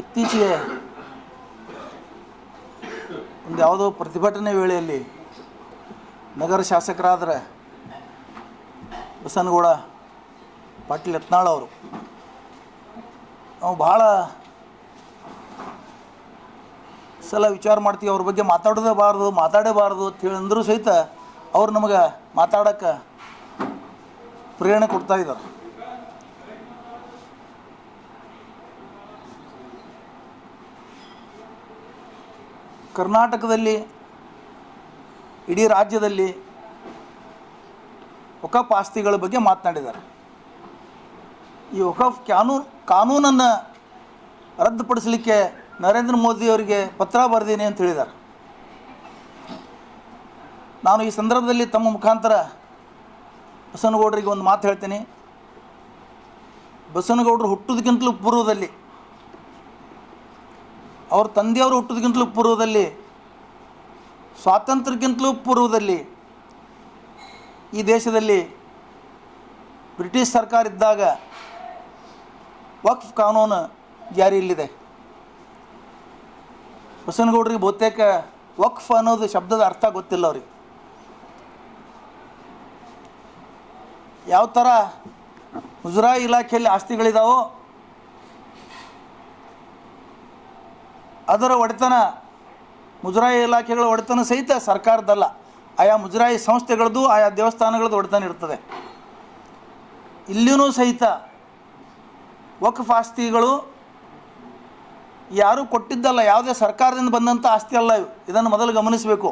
ಇತ್ತೀಚೆಗೆ ಒಂದು ಯಾವುದೋ ಪ್ರತಿಭಟನೆ ವೇಳೆಯಲ್ಲಿ ನಗರ ಶಾಸಕರಾದರೆ ಬಸನಗೌಡ, ಪಾಟೀಲ್ ಯತ್ನಾಳ್ ಅವರು. ನಾವು ಭಾಳ ಸಲ ವಿಚಾರ ಮಾಡ್ತೀವಿ, ಅವ್ರ ಬಗ್ಗೆ ಮಾತಾಡೋದೇಬಾರ್ದು ಮಾತಾಡೇಬಾರ್ದು ಅಂತೇಳಿ ಅಂದರೂ ಸಹಿತ ಅವ್ರು ನಮಗೆ ಮಾತಾಡೋಕ್ಕೆ ಪ್ರೇರಣೆ ಕೊಡ್ತಾ ಇದ್ದಾರೆ. ಕರ್ನಾಟಕದಲ್ಲಿ, ಇಡೀ ರಾಜ್ಯದಲ್ಲಿ ವಕಫ್ ಆಸ್ತಿಗಳ ಬಗ್ಗೆ ಮಾತನಾಡಿದ್ದಾರೆ. ಈ ವಕಫ್ ಕಾನೂನು ಕಾನೂನನ್ನು ರದ್ದುಪಡಿಸಲಿಕ್ಕೆ ನರೇಂದ್ರ ಮೋದಿಯವರಿಗೆ ಪತ್ರ ಬರೆದೀನಿ ಅಂತ ಹೇಳಿದ್ದಾರೆ. ನಾನು ಈ ಸಂದರ್ಭದಲ್ಲಿ ತಮ್ಮ ಮುಖಾಂತರ ಬಸವನಗೌಡರಿಗೆ ಒಂದು ಮಾತು ಹೇಳ್ತೀನಿ. ಬಸವನಗೌಡರು ಹುಟ್ಟೋದಕ್ಕಿಂತಲೂ ಪೂರ್ವದಲ್ಲಿ ಅವ್ರ ತಂದೆಯವರು ಹುಟ್ಟೋದಕ್ಕಿಂತಲೂ ಪೂರ್ವದಲ್ಲಿ, ಸ್ವಾತಂತ್ರ್ಯಕ್ಕಿಂತಲೂ ಪೂರ್ವದಲ್ಲಿ ಈ ದೇಶದಲ್ಲಿ ಬ್ರಿಟಿಷ್ ಸರ್ಕಾರ ಇದ್ದಾಗ ವಕ್ಫ್ ಕಾನೂನು ಜಾರಿಯಲ್ಲಿದೆ ಬಸವನಗೌಡರಿಗೆ ಬಹುತೇಕ ವಕ್ಫ್ ಅನ್ನೋದು ಶಬ್ದದ ಅರ್ಥ ಗೊತ್ತಿಲ್ಲ ಅವ್ರಿಗೆ. ಯಾವ ಥರ ಮುಜರಾಯಿ ಇಲಾಖೆಯಲ್ಲಿ ಆಸ್ತಿಗಳಿದಾವೋ ಅದರ ಒಡೆತನ ಮುಜರಾಯಿ ಇಲಾಖೆಗಳ ಒಡೆತನ ಸಹಿತ ಸರ್ಕಾರದಲ್ಲ ಆಯಾ ಮುಜರಾಯಿ ಸಂಸ್ಥೆಗಳದ್ದು, ಆಯಾ ದೇವಸ್ಥಾನಗಳದ್ದು ಒಡೆತನ ಇರ್ತದೆ. ಇಲ್ಲಿಯೂ ಸಹಿತ ವಕ್ಫ್ ಆಸ್ತಿಗಳು ಯಾರೂ ಕೊಟ್ಟಿದ್ದಲ್ಲ, ಯಾವುದೇ ಸರ್ಕಾರದಿಂದ ಬಂದಂಥ ಆಸ್ತಿ ಅಲ್ಲ ಇವು. ಇದನ್ನು ಮೊದಲು ಗಮನಿಸಬೇಕು.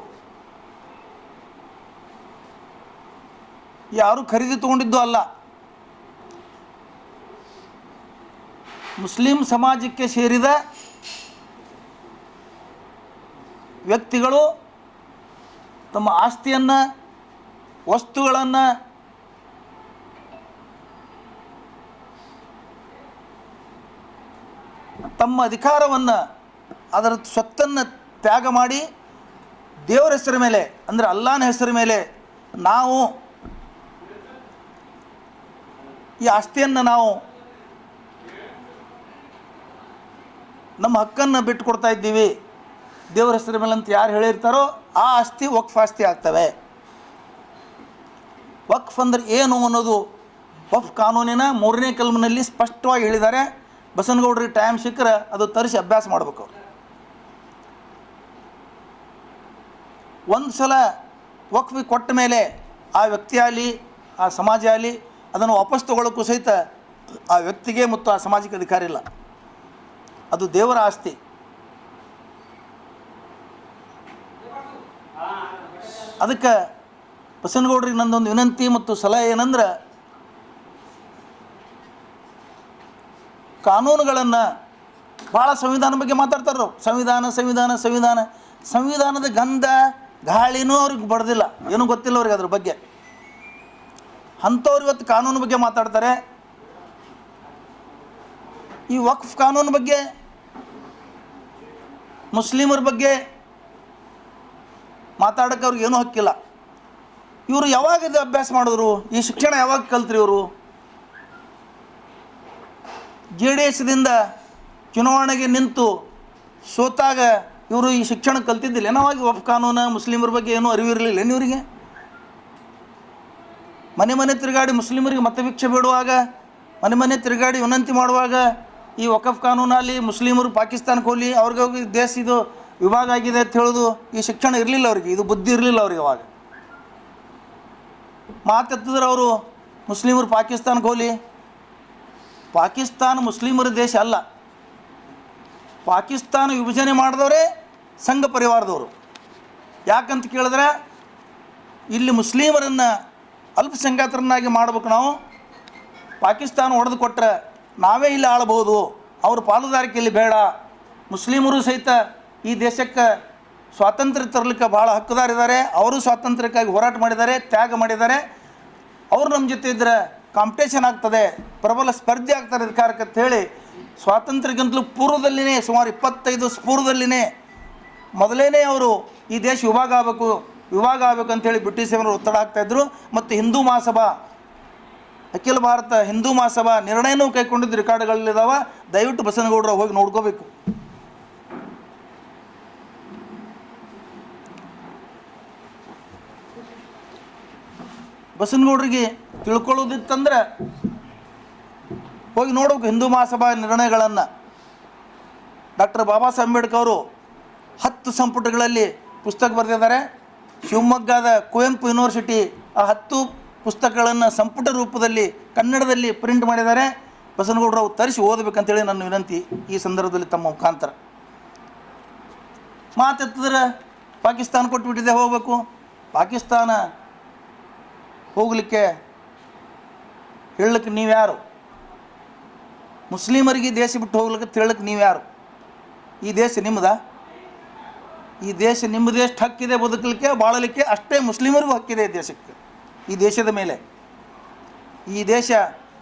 ಯಾರು ಖರೀದಿ ತಗೊಂಡಿದ್ದು ಅಲ್ಲ. ಮುಸ್ಲಿಂ ಸಮಾಜಕ್ಕೆ ಸೇರಿದ ವ್ಯಕ್ತಿಗಳು ತಮ್ಮ ಆಸ್ತಿಯನ್ನು, ವಸ್ತುಗಳನ್ನು ತಮ್ಮ ಅಧಿಕಾರವನ್ನು, ಅದರ ಸ್ವತ್ತನ್ನು ತ್ಯಾಗ ಮಾಡಿ ದೇವರ ಹೆಸರ ಮೇಲೆ, ಅಂದರೆ ಅಲ್ಲಾನ ಹೆಸರ ಮೇಲೆ ನಾವು ಈ ಆಸ್ತಿಯನ್ನು ನಾವು ನಮ್ಮ ಹಕ್ಕನ್ನು ಬಿಟ್ಟು ಕೊಡ್ತಾ ಇದ್ದೀವಿ. ದೇವರ ಹೆಸರ ಮೇಲೆ ಅಂತ ಯಾರು ಹೇಳಿರ್ತಾರೋ ಆ ಆಸ್ತಿ ವಕ್ಫ್ ಆಸ್ತಿ ಆಗ್ತವೆ. ವಕ್ಫ್ ಅಂದ್ರೆ ಏನು ಅನ್ನೋದು ವಕ್ಫ್ ಕಾನೂನಿನ ಮೂರನೇ ಕಲ್ಮಿನಲ್ಲಿ ಸ್ಪಷ್ಟವಾಗಿ ಹೇಳಿದ್ದಾರೆ. ಬಸನಗೌಡರಿಗೆ ಟೈಮ್ ಸಿಕ್ಕರೆ ಅದು ತರಿಸಿ ಅಭ್ಯಾಸ ಮಾಡಬೇಕು ಒಂದು ಸಲ ವಕ್ಫಿ ಕೊಟ್ಟ ಮೇಲೆ ಆ ವ್ಯಕ್ತಿ ಆಗಲಿ, ಆ ಸಮಾಜ ಆಗಲಿ ಅದನ್ನು ವಾಪಸ್ ತಗೊಳ್ಳೋಕ್ಕೂ ಸಹಿತ ಆ ವ್ಯಕ್ತಿಗೆ ಮತ್ತು ಆ ಸಮಾಜಕ್ಕೆ ಅಧಿಕಾರ ಇಲ್ಲ. ಅದು ದೇವರ ಆಸ್ತಿ. ಅದಕ್ಕೆ ಬಸನಗೌಡರಿಗೆ ನಂದೊಂದು ವಿನಂತಿ ಮತ್ತು ಸಲಹೆ ಏನಂದ್ರೆ, ಕಾನೂನುಗಳನ್ನು ಭಾಳ ಸಂವಿಧಾನ ಬಗ್ಗೆ ಮಾತಾಡ್ತಾರೆ. ಸಂವಿಧಾನ ಸಂವಿಧಾನ ಸಂವಿಧಾನ. ಸಂವಿಧಾನದ ಗಂಧ, ಗಾಳಿನೂ ಅವ್ರಿಗೆ ಬಡ್ದಿಲ್ಲ. ಏನೂ ಗೊತ್ತಿಲ್ಲ ಅವ್ರಿಗೆ ಅದ್ರ ಬಗ್ಗೆ. ಅಂಥವ್ರು ಇವತ್ತು ಕಾನೂನು ಬಗ್ಗೆ ಮಾತಾಡ್ತಾರೆ. ಈ ವಕ್ಫ್ ಕಾನೂನು ಬಗ್ಗೆ, ಮುಸ್ಲಿಮರ ಬಗ್ಗೆ ಮಾತಾಡೋಕ್ಕೆ ಅವ್ರಿಗೆ ಏನೂ ಹಕ್ಕಿಲ್ಲ. ಇವರು ಯಾವಾಗ ಇದು ಅಭ್ಯಾಸ ಮಾಡಿದ್ರು? ಈ ಶಿಕ್ಷಣ ಯಾವಾಗ ಕಲ್ತ್ರಿ ಇವರು? ಜೆ ಡಿ ಎಸ್ದಿಂದ ಚುನಾವಣೆಗೆ ನಿಂತು ಸೋತಾಗ ಇವರು ಈ ಶಿಕ್ಷಣ ಕಲ್ತಿದ್ದಿಲ್ಲ. ಏನವಾಗಿ ವಫ್ ಕಾನೂನು ಮುಸ್ಲಿಮರ ಬಗ್ಗೆ ಏನೂ ಅರಿವಿರಲಿಲ್ಲ ಏನು ಇವರಿಗೆ? ಮನೆ ಮನೆ ತಿರುಗಾಡಿ ಮುಸ್ಲಿಮರಿಗೆ ಮತಭಿಕ್ಷೆ ಬೇಡುವಾಗ, ಮನೆ ಮನೆ ತಿರುಗಾಡಿ ವಿನಂತಿ ಮಾಡುವಾಗ ಈ ವಕಫ್ ಕಾನೂನಲ್ಲಿ ಮುಸ್ಲಿಮರು ಪಾಕಿಸ್ತಾನಕ್ಕೆ ಹೋಗಲಿ, ಅವ್ರಿಗೆ ಹೋಗಿ ದೇಶ ಇದು ವಿಭಾಗ ಆಗಿದೆ ಅಂತ ಹೇಳೋದು ಈ ಶಿಕ್ಷಣ ಇರಲಿಲ್ಲ ಅವ್ರಿಗೆ, ಇದು ಬುದ್ಧಿ ಇರಲಿಲ್ಲ ಅವ್ರಿಗೆ ಅವಾಗ. ಮಾತೆತ್ತಿದ್ರೆ ಅವರು, ಮುಸ್ಲಿಮರು ಪಾಕಿಸ್ತಾನ ಹೋಲಿ ಪಾಕಿಸ್ತಾನ ಮುಸ್ಲಿಮರ ದೇಶ ಅಲ್ಲ. ಪಾಕಿಸ್ತಾನ ವಿಭಜನೆ ಮಾಡಿದವರೇ ಸಂಘ ಪರಿವಾರದವರು. ಯಾಕಂತ ಕೇಳಿದ್ರೆ, ಇಲ್ಲಿ ಮುಸ್ಲಿಮರನ್ನು ಅಲ್ಪಸಂಖ್ಯಾತರನ್ನಾಗಿ ಮಾಡ್ಬೇಕು ನಾವು. ಪಾಕಿಸ್ತಾನ ಹೊಡೆದು ಕೊಟ್ಟರೆ ನಾವೇ ಇಲ್ಲಿ ಆಳ್ಬೋದು ಅವ್ರ ಪಾಲುದಾರಿಕೆ ಇಲ್ಲಿ ಬೇಡ. ಮುಸ್ಲಿಮರು ಸಹಿತ ಈ ದೇಶಕ್ಕೆ ಸ್ವಾತಂತ್ರ್ಯ ತರಲಿಕ್ಕೆ ಭಾಳ ಹಕ್ಕುದಾರಿದ್ದಾರೆ ಅವರು ಸ್ವಾತಂತ್ರ್ಯಕ್ಕಾಗಿ ಹೋರಾಟ ಮಾಡಿದ್ದಾರೆ, ತ್ಯಾಗ ಮಾಡಿದ್ದಾರೆ. ಅವರು ನಮ್ಮ ಜೊತೆ ಇದ್ದರೆ ಕಾಂಪಿಟೇಷನ್ ಆಗ್ತದೆ, ಪ್ರಬಲ ಸ್ಪರ್ಧೆ ಆಗ್ತಾರೆ ಅಧಿಕಾರಕ್ಕೆ ಅಂತ ಹೇಳಿ ಸ್ವಾತಂತ್ರ್ಯಕ್ಕಿಂತಲೂ ಪೂರ್ವದಲ್ಲಿನೇ, ಸುಮಾರು ಇಪ್ಪತ್ತೈದು ಪೂರ್ವದಲ್ಲಿನೇ ಮೊದಲೇನೇ ಅವರು ಈ ದೇಶ ವಿಭಾಗ ಆಗಬೇಕು ವಿಭಾಗ ಆಗಬೇಕು ಅಂತೇಳಿ ಬ್ರಿಟಿಷರು ಒತ್ತಡ ಹಾಕ್ತಾಯಿದ್ರು ಮತ್ತು ಹಿಂದೂ ಮಹಾಸಭಾ, ಅಖಿಲ ಭಾರತ ಹಿಂದೂ ಮಹಾಸಭಾ ನಿರ್ಣಯನೂ ಕೈಗೊಂಡಿದ್ದು ರೆಕಾರ್ಡ್ಗಳಲ್ಲಿದ್ದಾವೆ ದಯವಿಟ್ಟು ಬಸನಗೌಡರ ಹೋಗಿ ನೋಡ್ಕೋಬೇಕು. ಬಸನಗೌಡರಿಗೆ ತಿಳ್ಕೊಳ್ಳೋದಿತ್ತಂದ್ರೆ ಹೋಗಿ ನೋಡಬೇಕು ಹಿಂದೂ ಮಹಾಸಭಾ ನಿರ್ಣಯಗಳನ್ನು. ಡಾಕ್ಟರ್ ಬಾಬಾ ಸಾಹೇಬ್ ಅಂಬೇಡ್ಕರ್ ಅವರು ಹತ್ತು ಸಂಪುಟಗಳಲ್ಲಿ ಪುಸ್ತಕ ಬರೆದಿದ್ದಾರೆ. ಶಿವಮೊಗ್ಗದ ಕುವೆಂಪು ಯೂನಿವರ್ಸಿಟಿ ಆ ಹತ್ತು ಪುಸ್ತಕಗಳನ್ನು ಸಂಪುಟ ರೂಪದಲ್ಲಿ ಕನ್ನಡದಲ್ಲಿ ಪ್ರಿಂಟ್ ಮಾಡಿದ್ದಾರೆ. ಬಸನಗೌಡರು ತರಿಸಿ ಓದಬೇಕಂತೇಳಿ ನನ್ನ ವಿನಂತಿ ಈ ಸಂದರ್ಭದಲ್ಲಿ ತಮ್ಮ ಮುಖಾಂತರ. ಮಾತೆತ್ತಿದ್ರೆ ಪಾಕಿಸ್ತಾನ ಕೊಟ್ಟುಬಿಟ್ಟಿದೆ ಹೋಗಬೇಕು. ಪಾಕಿಸ್ತಾನ ಹೋಗಲಿಕ್ಕೆ ಹೇಳಲಿಕ್ಕೆ ನೀವ್ಯಾರು ಮುಸ್ಲಿಮರಿಗೆ ದೇಶ ಬಿಟ್ಟು ಹೋಗ್ಲಿಕ್ಕೆ ಹೇಳಕ್ಕೆ ನೀವ್ಯಾರು ಈ ದೇಶ ನಿಮ್ಮದ? ಈ ದೇಶ ನಿಮ್ಮದು ಎಷ್ಟು ಹಕ್ಕಿದೆ ಬದುಕಲಿಕ್ಕೆ, ಬಾಳಲಿಕ್ಕೆ ಅಷ್ಟೇ ಮುಸ್ಲಿಮರಿಗೂ ಹಕ್ಕಿದೆ ಈ ದೇಶಕ್ಕೆ, ಈ ದೇಶದ ಮೇಲೆ. ಈ ದೇಶ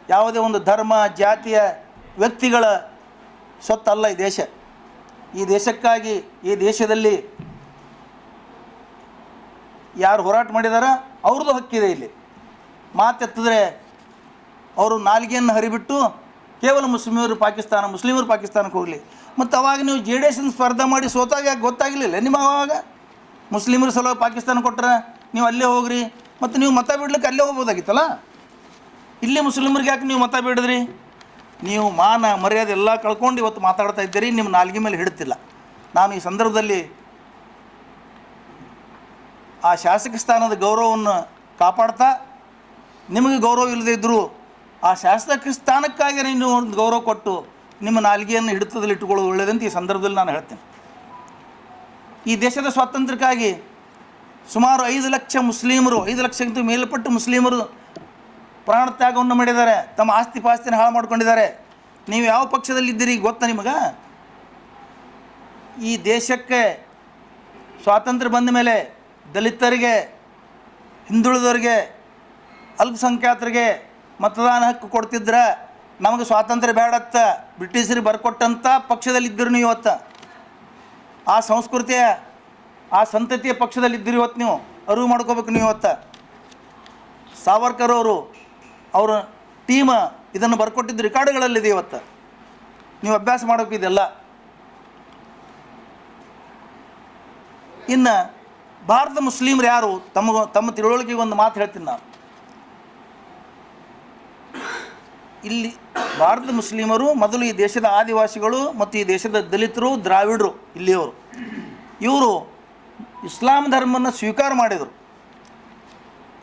ಯಾವುದೇ ಒಂದು ಧರ್ಮ, ಜಾತಿಯ ವ್ಯಕ್ತಿಗಳ ಸೊತ್ತಲ್ಲ ಈ ದೇಶ. ಈ ದೇಶಕ್ಕಾಗಿ ಈ ದೇಶದಲ್ಲಿ ಯಾರು ಹೋರಾಟ ಮಾಡಿದಾರ ಅವ್ರದ್ದು ಹಕ್ಕಿದೆ ಇಲ್ಲಿ. ಮಾತೆತ್ತಿದ್ರೆ ಅವರು ನಾಲಿಗೆಯನ್ನು ಹರಿಬಿಟ್ಟು ಕೇವಲ ಮುಸ್ಲಿಮರು ಪಾಕಿಸ್ತಾನ, ಮುಸ್ಲಿಮರು ಪಾಕಿಸ್ತಾನಕ್ಕೆ ಹೋಗಲಿ. ಮತ್ತು ಅವಾಗ ನೀವು ಜೆ ಡಿ ಎಸ್ನ ಸ್ಪರ್ಧೆ ಮಾಡಿ ಸೋತಾಗ ಯಾಕೆ ಗೊತ್ತಾಗಲಿಲ್ಲ? ನಿಮ್ಮ ಅವಾಗ? ಮುಸ್ಲಿಮರ ಸಲುವಾಗಿ ಪಾಕಿಸ್ತಾನ ಕೊಟ್ಟರೆ ನೀವು ಅಲ್ಲೇ ಹೋಗ್ರಿ. ಮತ್ತು ನೀವು ಮತ ಬಿಡ್ಲಿಕ್ಕೆ ಅಲ್ಲೇ ಹೋಗ್ಬೋದಾಗಿತ್ತಲ್ಲ? ಇಲ್ಲಿ ಮುಸ್ಲಿಮರಿಗೆ ಯಾಕೆ ನೀವು ಮತ ಬಿಡಿದ್ರಿ? ನೀವು ಮಾನ, ಮರ್ಯಾದೆ ಎಲ್ಲ ಕಳ್ಕೊಂಡು ಇವತ್ತು ಮಾತಾಡ್ತಾ ಇದ್ದೀರಿ, ನಿಮ್ಮ ನಾಲ್ಗೆ ಮೇಲೆ ಹಿಡ್ತಿಲ್ಲ. ನಾನು ಈ ಸಂದರ್ಭದಲ್ಲಿ ಆ ಶಾಸಕ ಸ್ಥಾನದ ಗೌರವವನ್ನು ಕಾಪಾಡ್ತಾ ನಿಮಗೆ ಗೌರವ ಇಲ್ಲದೇ ಇದ್ದರೂ ಆ ಶಾಸಕ ಸ್ಥಾನಕ್ಕಾಗಿ ನೀನು ಒಂದು ಗೌರವ ಕೊಟ್ಟು ನಿಮ್ಮ ನಾಲ್ಗೆಯನ್ನು ಹಿಡಿತದಲ್ಲಿ ಇಟ್ಟುಕೊಳ್ಳೋದು ಒಳ್ಳೆಯದಂತ ಈ ಸಂದರ್ಭದಲ್ಲಿ ನಾನು ಹೇಳ್ತೇನೆ. ಈ ದೇಶದ ಸ್ವಾತಂತ್ರ್ಯಕ್ಕಾಗಿ ಸುಮಾರು ಐದು ಲಕ್ಷ ಮುಸ್ಲಿಮರು, ಐದು ಲಕ್ಷಕ್ಕಿಂತ ಮೇಲ್ಪಟ್ಟು ಮುಸ್ಲಿಮರು ಪ್ರಾಣ ತ್ಯಾಗವನ್ನು ಮಾಡಿದ್ದಾರೆ, ತಮ್ಮ ಆಸ್ತಿ ಪಾಸ್ತಿನ ಹಾಳು ಮಾಡ್ಕೊಂಡಿದ್ದಾರೆ. ನೀವು ಯಾವ ಪಕ್ಷದಲ್ಲಿದ್ದೀರಿ ಗೊತ್ತಾ ನಿಮಗೆ? ಈ ದೇಶಕ್ಕೆ ಸ್ವಾತಂತ್ರ್ಯ ಬಂದ ಮೇಲೆ ದಲಿತರಿಗೆ, ಹಿಂದುಳಿದವರಿಗೆ ಅಲ್ಪಸಂಖ್ಯಾತರಿಗೆ ಮತದಾನ ಹಕ್ಕು ಕೊಡ್ತಿದ್ರೆ ನಮಗೆ ಸ್ವಾತಂತ್ರ್ಯ ಬೇಡತ್ತ ಬ್ರಿಟಿಷರಿಗೆ ಬರ್ಕೊಟ್ಟಂಥ ಪಕ್ಷದಲ್ಲಿದ್ದರು ನೀವು ಇವತ್ತು. ಆ ಸಂಸ್ಕೃತಿಯ, ಆ ಸಂತತಿಯ ಪಕ್ಷದಲ್ಲಿದ್ದಿರಿ ಇವತ್ತು ನೀವು. ಅರಿವು ಮಾಡ್ಕೋಬೇಕು ನೀವು ಇವತ್ತು. ಸಾವರ್ಕರ್ ಅವರು, ಅವರ ಟೀಮ್ ಇದನ್ನು ಬರ್ಕೊಟ್ಟಿದ್ದು ರೆಕಾರ್ಡ್ಗಳಲ್ಲಿದೆ ಇವತ್ತು. ನೀವು ಅಭ್ಯಾಸ ಮಾಡೋಕೆ ಇದೆಲ್ಲ. ಇನ್ನು ಭಾರತ ಮುಸ್ಲಿಮ್ರು ಯಾರು? ತಮ್ಮ ತಮ್ಮ ತಿಳುವಳಿಕೆಗೆ ಒಂದು ಮಾತು ಹೇಳ್ತೀನಿ ನಾನು. ಇಲ್ಲಿ ಭಾರತದ ಮುಸ್ಲಿಮರು ಮೊದಲು ಈ ದೇಶದ ಆದಿವಾಸಿಗಳು ಮತ್ತು ಈ ದೇಶದ ದಲಿತರು, ದ್ರಾವಿಡರು, ಇಲ್ಲಿಯವರು. ಇವರು ಇಸ್ಲಾಂ ಧರ್ಮವನ್ನು ಸ್ವೀಕಾರ ಮಾಡಿದರು.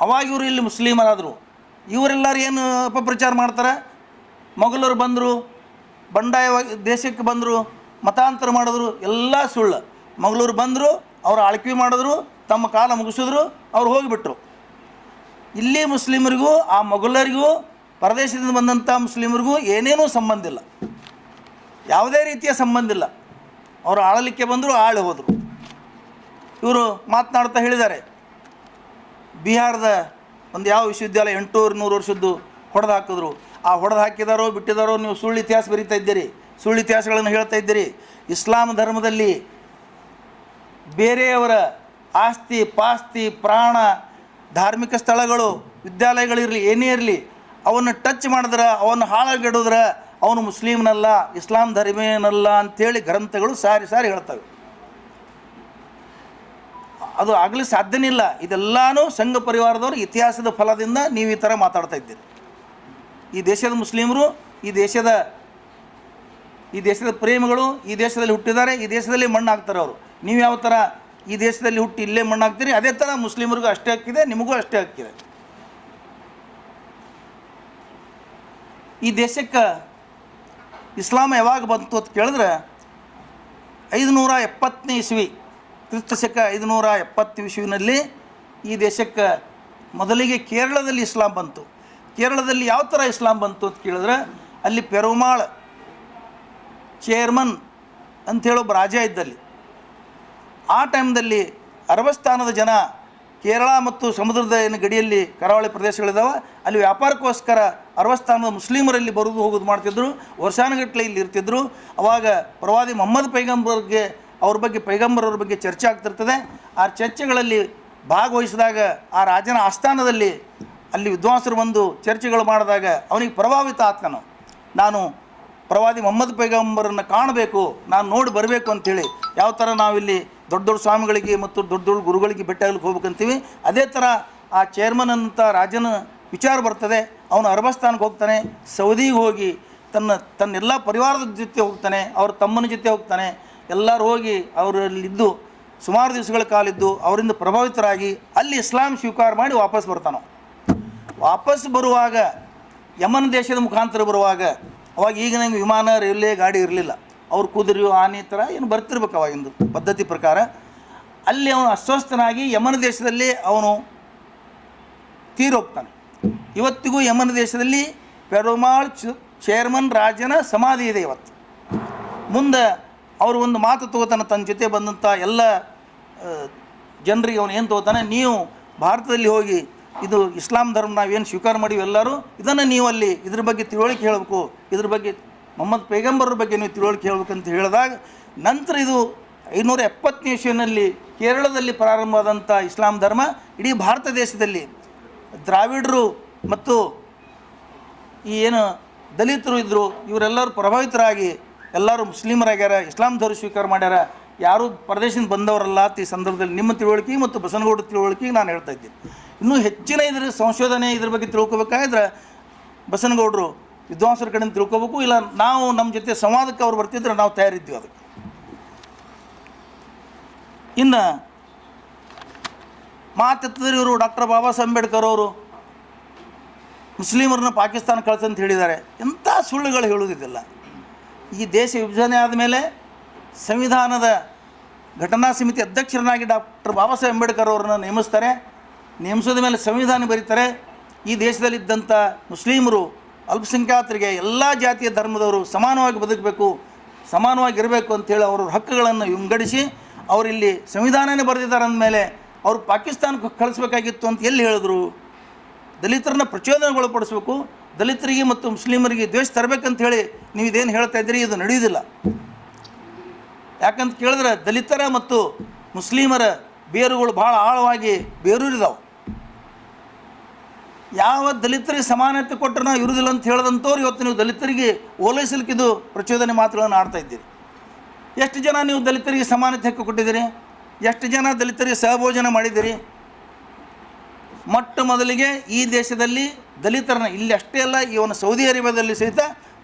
ಅವಾಗ ಇವರು ಇಲ್ಲಿ ಮುಸ್ಲಿಮರಾದರು. ಇವರೆಲ್ಲರೂ ಏನು ಅಪಪ್ರಚಾರ ಮಾಡ್ತಾರೆ? ಮೊಘಲರು ಬಂದರು ಬಂಡಾಯವಾಗಿ ದೇಶಕ್ಕೆ ಬಂದರು, ಮತಾಂತರ ಮಾಡಿದ್ರು, ಎಲ್ಲ ಸುಳ್ಳು. ಮೊಘಲರು ಬಂದರು, ಅವರು ಆಳ್ಕೆ ಮಾಡಿದ್ರು, ತಮ್ಮ ಕಾಲ ಮುಗಿಸಿದ್ರು, ಅವ್ರು ಹೋಗಿಬಿಟ್ರು. ಇಲ್ಲಿ ಮುಸ್ಲಿಮರಿಗೂ, ಆ ಮೊಘಲರಿಗೂ ಪರದೇಶದಿಂದ ಬಂದಂಥ ಮುಸ್ಲಿಮರಿಗೂ ಏನೇನೂ ಸಂಬಂಧ ಇಲ್ಲ. ಯಾವುದೇ ರೀತಿಯ ಸಂಬಂಧ ಇಲ್ಲ. ಅವರು ಆಳಲಿಕ್ಕೆ ಬಂದರು, ಆಳಿ ಹೋದರು. ಇವರು ಮಾತನಾಡ್ತಾ ಹೇಳಿದ್ದಾರೆ. ಬಿಹಾರದ ಒಂದು ಯಾವ ವಿಶ್ವವಿದ್ಯಾಲಯ ಎಂಟುನೂರು, ನೂರು ವರ್ಷದ್ದು ಹೊಡೆದು ಹಾಕಿದ್ರು. ಆ ಹೊಡೆದು ಹಾಕಿದಾರೋ, ಬಿಟ್ಟಿದಾರೋ, ನೀವು ಸುಳ್ಳು ಇತಿಹಾಸ ಬರಿತಾ ಇದ್ದೀರಿ. ಸುಳ್ಳು ಇತಿಹಾಸಗಳನ್ನು ಹೇಳ್ತಾ ಇದ್ದೀರಿ. ಇಸ್ಲಾಂ ಧರ್ಮದಲ್ಲಿ ಬೇರೆಯವರ ಆಸ್ತಿ, ಪಾಸ್ತಿ, ಪ್ರಾಣ, ಧಾರ್ಮಿಕ ಸ್ಥಳಗಳು ವಿದ್ಯಾಲಯಗಳಿರಲಿ ಏನೇ ಇರಲಿ ಅವನ್ನು ಟಚ್ ಮಾಡಿದ್ರೆ, ಅವನ್ನ ಹಾಳಾಗಿಡಿದ್ರೆ ಅವನು ಮುಸ್ಲಿಮ್ನಲ್ಲ, ಇಸ್ಲಾಂ ಧರ್ಮೇನಲ್ಲ ಅಂಥೇಳಿ ಗ್ರಂಥಗಳು ಸಾರಿ ಸಾರಿ ಹೇಳ್ತವೆ. ಅದು ಆಗಲಿ ಸಾಧ್ಯನೇ ಇಲ್ಲ ಇದೆಲ್ಲನೂ ಸಂಘ ಪರಿವಾರದವರು ಇತಿಹಾಸದ ಫಲದಿಂದ ನೀವು ಈ ಥರ ಮಾತಾಡ್ತಾ ಇದ್ದೀರಿ. ಈ ದೇಶದ ಮುಸ್ಲಿಮರು, ಈ ದೇಶದ ಈ ದೇಶದ ಪ್ರೇಮಿಗಳು ಈ ದೇಶದಲ್ಲಿ ಹುಟ್ಟಿದ್ದಾರೆ, ಈ ದೇಶದಲ್ಲಿ ಮಣ್ಣು ಹಾಕ್ತಾರೆ ಅವರು. ನೀವು ಯಾವ ಥರ ಈ ದೇಶದಲ್ಲಿ ಹುಟ್ಟಿ ಇಲ್ಲೇ ಮಣ್ಣು ಹಾಕ್ತೀರಿ ಅದೇ ಥರ ಮುಸ್ಲಿಮರಿಗೂ ಅಷ್ಟೇ ಹಕ್ಕಿದೆ, ನಿಮಗೂ ಅಷ್ಟೇ ಹಕ್ಕಿದೆ. ಈ ದೇಶಕ್ಕೆ ಇಸ್ಲಾಂ ಯಾವಾಗ ಬಂತು ಅಂತ ಕೇಳಿದ್ರೆ ಐದುನೂರ ಎಪ್ಪತ್ತನೇ ಇಸ್ವಿ, ಕ್ರಿಸ್ತ ಶಕ ಐದುನೂರ ಎಪ್ಪತ್ತು ಇಸ್ವಿನಲ್ಲಿ ಈ ದೇಶಕ್ಕೆ ಮೊದಲಿಗೆ ಕೇರಳದಲ್ಲಿ ಇಸ್ಲಾಂ ಬಂತು. ಕೇರಳದಲ್ಲಿ ಯಾವ ಥರ ಇಸ್ಲಾಂ ಬಂತು ಅಂತ ಕೇಳಿದ್ರೆ ಅಲ್ಲಿ ಪೆರುಮಾಳ್ ಚೇರ್ಮನ್ ಅಂಥೇಳೊಬ್ಬ ರಾಜ ಇದ್ದಲ್ಲಿ. ಆ ಟೈಮ್ದಲ್ಲಿ ಅರಬಸ್ಥಾನದ ಜನ ಕೇರಳ ಮತ್ತು ಸಮುದ್ರದ ಏನು ಗಡಿಯಲ್ಲಿ ಕರಾವಳಿ ಪ್ರದೇಶಗಳಿದ್ದಾವೆ ಅಲ್ಲಿ ವ್ಯಾಪಾರಕ್ಕೋಸ್ಕರ ಅರವಸ್ಥಾನದ ಮುಸ್ಲಿಮರಲ್ಲಿ ಬರೋದು ಹೋಗೋದು ಮಾಡ್ತಿದ್ರು, ವರ್ಷಾನುಗಟ್ಟಲೆ ಇಲ್ಲಿ ಇರ್ತಿದ್ರು. ಅವಾಗ ಪ್ರವಾದಿ ಮೊಹಮ್ಮದ್ ಪೈಗಂಬರ್ಗೆ, ಅವ್ರ ಬಗ್ಗೆ ಪೈಗಂಬರವ್ರ ಬಗ್ಗೆ ಚರ್ಚೆ ಆಗ್ತಿರ್ತದೆ. ಆ ಚರ್ಚೆಗಳಲ್ಲಿ ಭಾಗವಹಿಸಿದಾಗ ಆ ರಾಜನ ಆಸ್ಥಾನದಲ್ಲಿ ಅಲ್ಲಿ ವಿದ್ವಾಂಸರು ಬಂದು ಚರ್ಚೆಗಳು ಮಾಡಿದಾಗ ಅವನಿಗೆ ಪ್ರಭಾವಿತ ಆತನು. ನಾನು ಪ್ರವಾದಿ ಮೊಹಮ್ಮದ್ ಪೈಗಂಬರನ್ನು ಕಾಣಬೇಕು, ನಾನು ನೋಡಿ ಬರಬೇಕು ಅಂಥೇಳಿ ಯಾವ ಥರ ನಾವಿಲ್ಲಿ ದೊಡ್ಡ ದೊಡ್ಡ ಸ್ವಾಮಿಗಳಿಗೆ ಮತ್ತು ದೊಡ್ಡ ದೊಡ್ಡ ಗುರುಗಳಿಗೆ ಭೇಟಿಯಾಗಲಿಕ್ಕೆ ಹೋಗ್ಬೇಕಂತೀವಿ. ಅದೇ ಥರ ಆ ಚೇರ್ಮನ್ ಅಂತ ರಾಜನ ವಿಚಾರ ಬರ್ತದೆ. ಅವನು ಅರಬಸ್ತಾನ್ಗೆ ಹೋಗ್ತಾನೆ, ಸೌದಿಗೆ ಹೋಗಿ ತನ್ನ, ತನ್ನೆಲ್ಲ ಪರಿವಾರದ ಜೊತೆ ಹೋಗ್ತಾನೆ, ಅವ್ರ ತಮ್ಮನ ಜೊತೆ ಹೋಗ್ತಾನೆ. ಎಲ್ಲರೂ ಹೋಗಿ ಅವರಲ್ಲಿದ್ದು ಸುಮಾರು ದಿವಸಗಳ ಕಾಲಿದ್ದು ಅವರಿಂದ ಪ್ರಭಾವಿತರಾಗಿ ಅಲ್ಲಿ ಇಸ್ಲಾಂ ಸ್ವೀಕಾರ ಮಾಡಿ ವಾಪಸ್ ಬರ್ತಾನೆ ವಾಪಸ್ ಬರುವಾಗ ಯಮನ್ ದೇಶದ ಮುಖಾಂತರ ಬರುವಾಗ ಅವಾಗ ಈಗ ನಂಗೆ ವಿಮಾನ, ರೈಲ್ವೆ, ಗಾಡಿ ಇರಲಿಲ್ಲ. ಅವ್ರು ಕುದುರೆಯೋ ಆನೆ ಥರ ಏನು ಬರ್ತಿರ್ಬೇಕು ಅವಾಗಿಂದು ಪದ್ಧತಿ ಪ್ರಕಾರ. ಅಲ್ಲಿ ಅವನು ಅಸ್ವಸ್ಥನಾಗಿ ಯಮನ ದೇಶದಲ್ಲಿ ಅವನು ತೀರೋಗ್ತಾನೆ. ಇವತ್ತಿಗೂ ಯಮನ ದೇಶದಲ್ಲಿ ಪೆರುಮಾಳ್ ಚೇರ್ಮನ್ ರಾಜನ ಸಮಾಧಿ ಇದೆ ಇವತ್ತು. ಮುಂದೆ ಅವರು ಒಂದು ಮಾತು ತಗೋತಾನೆ ತನ್ನ ಜೊತೆ ಬಂದಂಥ ಎಲ್ಲ ಜನರಿಗೆ ಅವನು ಏನು ತಗೋತಾನೆ, ನೀವು ಭಾರತದಲ್ಲಿ ಹೋಗಿ ಇದು ಇಸ್ಲಾಂ ಧರ್ಮ ನಾವೇನು ಸ್ವೀಕಾರ ಮಾಡೀವಿ ಎಲ್ಲರೂ, ಇದನ್ನು ನೀವು ಅಲ್ಲಿ ಇದ್ರ ಬಗ್ಗೆ ತಿಳುವಳಿಕೆ ಹೇಳಬೇಕು, ಇದ್ರ ಬಗ್ಗೆ ಮೊಹಮ್ಮದ್ ಪೈಗಂಬರ್ರ ಬಗ್ಗೆ ನೀವು ತಿಳುವಳಿಕೆ ಹೇಳ್ಬೇಕಂತ ಹೇಳಿದಾಗ, ನಂತರ ಇದು ಐನೂರ ಎಪ್ಪತ್ತನೇ ಇಸ್ವಿನಲ್ಲಿ ಕೇರಳದಲ್ಲಿ ಪ್ರಾರಂಭವಾದಂಥ ಇಸ್ಲಾಂ ಧರ್ಮ ಇಡೀ ಭಾರತ ದೇಶದಲ್ಲಿ. ದ್ರಾವಿಡರು ಮತ್ತು ಈ ಏನು ದಲಿತರು ಇದ್ದರು ಇವರೆಲ್ಲರೂ ಪ್ರಭಾವಿತರಾಗಿ ಎಲ್ಲರೂ ಮುಸ್ಲಿಮರಾಗ್ಯಾರ, ಇಸ್ಲಾಂ ಧರ್ಮ ಸ್ವೀಕಾರ ಮಾಡ್ಯಾರ. ಯಾರೂ ಪ್ರದೇಶದಿಂದ ಬಂದವರಲ್ಲ ಅಂತ ಈ ಸಂದರ್ಭದಲ್ಲಿ ನಿಮ್ಮ ತಿಳುವಳಿಕೆ ಮತ್ತು ಬಸನಗೌಡ ತಿಳುವಳಿಕೆಗೆ ನಾನು ಹೇಳ್ತಾ ಇದ್ದೀನಿ. ಇನ್ನೂ ಹೆಚ್ಚಿನ ಇದರ ಸಂಶೋಧನೆ ಇದ್ರ ಬಗ್ಗೆ ತಿಳ್ಕೊಬೇಕಾದ್ರೆ ಬಸನಗೌಡರು ವಿದ್ವಾಂಸರ ಕಡೆಯಿಂದ ತಿಳ್ಕೋಬೇಕು, ಇಲ್ಲ ನಾವು ನಮ್ಮ ಜೊತೆ ಸಂವಾದಕ್ಕೆ ಅವ್ರು ಬರ್ತಿದ್ರೆ ನಾವು ತಯಾರಿದ್ದೀವಿ ಅದಕ್ಕೆ. ಇನ್ನು ಮಾತೆತ್ತಿದ್ರೆ ಇವರು ಡಾಕ್ಟರ್ ಬಾಬಾ ಸಾಹೇಬ್ ಅಂಬೇಡ್ಕರ್ ಅವರು ಮುಸ್ಲಿಮರನ್ನ ಪಾಕಿಸ್ತಾನ ಕಳ್ಸಂತ ಹೇಳಿದ್ದಾರೆ. ಎಂಥ ಸುಳ್ಳುಗಳು ಹೇಳುವುದಿಲ್ಲ ಈ ದೇಶ ವಿಭಜನೆ ಆದಮೇಲೆ ಸಂವಿಧಾನದ ಘಟನಾ ಸಮಿತಿ ಅಧ್ಯಕ್ಷರನ್ನಾಗಿ ಡಾಕ್ಟರ್ ಬಾಬಾ ಸಾಹೇಬ್ ಅಂಬೇಡ್ಕರ್ ಅವರನ್ನು ನೇಮಿಸ್ತಾರೆ. ನೇಮಿಸೋದ ಮೇಲೆ ಸಂವಿಧಾನ ಬರೀತಾರೆ. ಈ ದೇಶದಲ್ಲಿದ್ದಂಥ ಮುಸ್ಲಿಮರು ಅಲ್ಪಸಂಖ್ಯಾತರಿಗೆ ಎಲ್ಲ ಜಾತಿಯ ಧರ್ಮದವರು ಸಮಾನವಾಗಿ ಬದುಕಬೇಕು ಸಮಾನವಾಗಿ ಇರಬೇಕು ಅಂತೇಳಿ ಅವರ ಹಕ್ಕುಗಳನ್ನು ವಿಂಗಡಿಸಿ ಅವರಿಲ್ಲಿ ಸಂವಿಧಾನನೇ ಬರೆದಿದ್ದಾರೆ ಅಂದಮೇಲೆ ಅವರು ಪಾಕಿಸ್ತಾನಕ್ಕೆ ಕಳಿಸ್ಬೇಕಾಗಿತ್ತು ಅಂತ ಎಲ್ಲಿ ಹೇಳಿದ್ರು? ದಲಿತರನ್ನ ಪ್ರಚೋದನೆಗೊಳಪಡಿಸಬೇಕು, ದಲಿತರಿಗೆ ಮತ್ತು ಮುಸ್ಲಿಮರಿಗೆ ದ್ವೇಷ ತರಬೇಕಂತ ಹೇಳಿ ನೀವು ಇದೇನು ಹೇಳ್ತಾ ಇದ್ದೀರಿ? ಇದು ನಡೆಯುವುದಿಲ್ಲ. ಯಾಕಂತ ಕೇಳಿದ್ರೆ ದಲಿತರ ಮತ್ತು ಮುಸ್ಲಿಮರ ಬೇರುಗಳು ಭಾಳ ಆಳವಾಗಿ ಬೇರೂರಿದಾವೆ. ಯಾವ ದಲಿತರಿಗೆ ಸಮಾನತೆ ಕೊಟ್ಟರೆ ನಾವು ಇರುವುದಿಲ್ಲ ಅಂತ ಹೇಳ್ದಂಥವ್ರು ಇವತ್ತು ನೀವು ದಲಿತರಿಗೆ ಓಲೈಸಲಿಕ್ಕೆ ಇದು ಪ್ರಚೋದನೆ ಮಾತುಗಳನ್ನು ಆಡ್ತಾ ಇದ್ದೀರಿ. ಎಷ್ಟು ಜನ ನೀವು ದಲಿತರಿಗೆ ಸಮಾನತೆ ಹಕ್ಕು ಕೊಟ್ಟಿದ್ದೀರಿ? ಎಷ್ಟು ಜನ ದಲಿತರಿಗೆ ಸಹಭೋಜನ ಮಾಡಿದ್ದೀರಿ? ಮೊಟ್ಟ ಮೊದಲಿಗೆ ಈ ದೇಶದಲ್ಲಿ ದಲಿತರನ್ನ, ಇಲ್ಲಿ ಅಷ್ಟೇ ಅಲ್ಲ ಇವನು ಸೌದಿ ಅರೇಬಿಯಾದಲ್ಲಿ ಸಹಿತ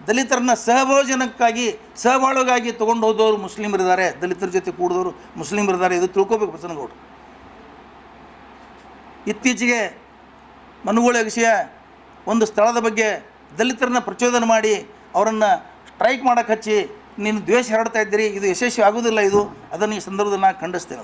ದಲಿತರನ್ನ ಸಹಭೋಜನಕ್ಕಾಗಿ ಸಹಬಾಳುಗಾಗಿ ತೊಗೊಂಡು ಹೋದವರು ಮುಸ್ಲಿಮರಿದ್ದಾರೆ, ದಲಿತರ ಜೊತೆ ಕೂಡಿದವರು ಮುಸ್ಲಿಮರಿದ್ದಾರೆ, ಇದು ತಿಳ್ಕೊಬೇಕು ಬಸನಗೌಡರು ಇತ್ತೀಚೆಗೆ ಮನುಗಳ ವಿಷಯ ಒಂದು ಸ್ಥಳದ ಬಗ್ಗೆ ದಲಿತರನ್ನು ಪ್ರಚೋದನೆ ಮಾಡಿ ಅವರನ್ನು ಸ್ಟ್ರೈಕ್ ಮಾಡೋಕೆ ಹಚ್ಚಿ ನೀನು ದ್ವೇಷ ಹರಡ್ತಾ ಇದ್ದೀರಿ, ಇದು ಯಶಸ್ವಿ ಆಗೋದಿಲ್ಲ ಇದು. ಅದನ್ನು ಈ ಸಂದರ್ಭದಲ್ಲಿ ನಾನು ಖಂಡಿಸ್ತೇನೆ.